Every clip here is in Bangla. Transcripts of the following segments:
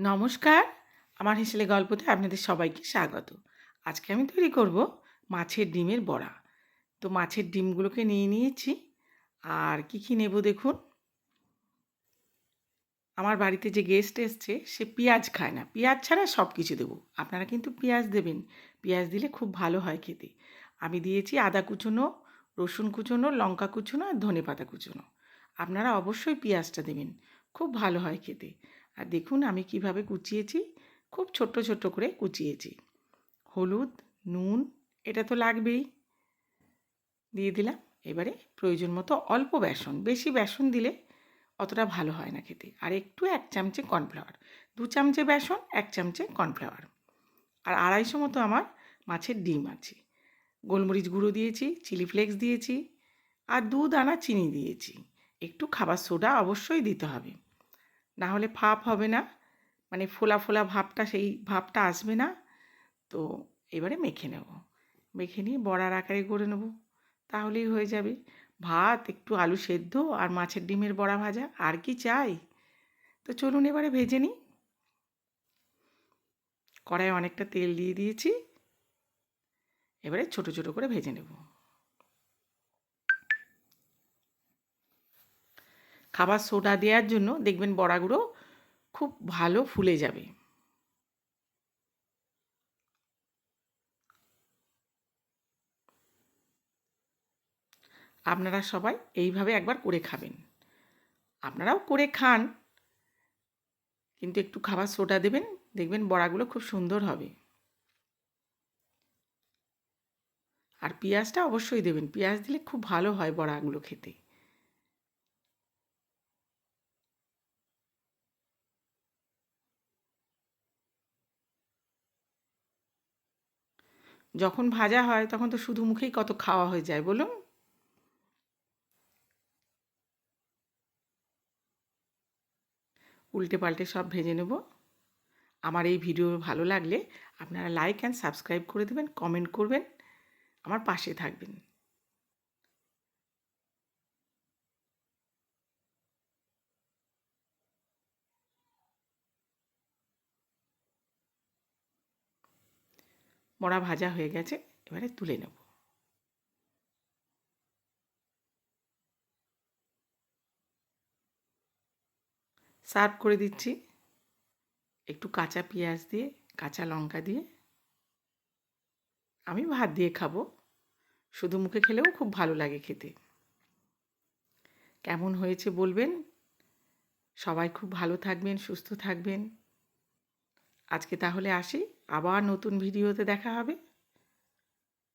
নমস্কার। আমার হেসেলে গল্পতে আপনাদের সবাইকে স্বাগত। আজকে আমি তৈরি করব মাছের ডিমের বড়া। তো মাছের ডিমগুলোকে নিয়ে নিয়েছি। আর কি কি নেব দেখুন? আমার বাড়িতে যে গেস্ট এসছে, সে পেঁয়াজ খায় না। পেঁয়াজ ছাড়া সব কিছু দেবো। আপনারা কিন্তু পেঁয়াজ দেবেন। পেঁয়াজ দিলে খুব ভালো হয় খেতে। আমি দিয়েছি আদা কুচোনো, রসুন কুচোনো, লঙ্কা কুচোনো আর ধনে পাতা কুচোনো। আপনারা অবশ্যই পেঁয়াজটা দেবেন। খুব ভালো হয় খেতে। আর দেখুন আমি কীভাবে কুচিয়েছি। খুব ছোট্ট ছোট্ট করে কুচিয়েছি। হলুদ, নুন, এটা তো লাগবেই। দিয়ে দিলাম। এবারে প্রয়োজন মতো অল্প বেসন, বেশি বেসন দিলে অতটা ভালো হয় না খেতে। আর একটু এক চামচে কর্নফ্লাওয়ার, দু চামচে বেসন, এক চামচে কর্নফ্লাওয়ার। আর আড়াইশো মতো আমার মাছের ডিম আছে। গোলমরিচ গুঁড়ো দিয়েছি, চিলি ফ্লেক্স দিয়েছি, আর দু দানা চিনি দিয়েছি। একটু খাবার সোডা অবশ্যই দিতে হবে। না হলে ভাপ হবে না। মানে ফোলা ফোলা ভাবটা সেই ভাবটা আসবে না। তো এবারে মেখে নেব। মেখে নিয়ে বড়ার আকারে করে নেব। তাহলেই হয়ে যাবে। ভাত, একটু আলু সেদ্ধ আর মাছের ডিমের বড়া ভাজা। আর কি চাই? তো চলুন এবারে ভেজে নিই। কড়াইয়ে অনেকটা তেল দিয়ে দিয়েছি। এবারে ছোট ছোট করে ভেজে নেব। খাবার সোডা দেওয়ার জন্য দেখবেন বড়াগুলো খুব ভালো ফুলে যাবে। আপনারা সবাই এইভাবে একবার করে খাবেন। আপনারাও করে খান। কিন্তু একটু খাবার সোডা দেবেন, দেখবেন বড়াগুলো খুব সুন্দর হবে। আর পেঁয়াজটা অবশ্যই দেবেন। পেঁয়াজ দিলে খুব ভালো হয় বড়াগুলো খেতে। যখন ভাজা হয় তখন তো শুধু মুখেই কত খাওয়া হয়ে যায়, বলুন। উল্টে পাল্টে সব ভেজে নেব। আমার এই ভিডিও ভালো লাগলে আপনারা লাইক অ্যান্ড সাবস্ক্রাইব করে দেবেন কমেন্ট করবেন, আমার পাশে থাকবেন। বড়া ভাজা হয়ে গেছে, এবারে তুলে নেব। সার্ভ করে দিচ্ছি। একটু কাঁচা পেঁয়াজ দিয়ে, কাঁচা লঙ্কা দিয়ে। আমি ভাত দিয়ে খাব, শুধু মুখে খেলেও খুব ভালো লাগে খেতে। কেমন হয়েছে বলবেন? সবাই খুব ভালো থাকবেন, সুস্থ থাকবেন। আজকে তাহলে আসি। আবার নতুন ভিডিওতে দেখা হবে।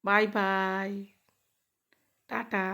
Bye bye. টাটা।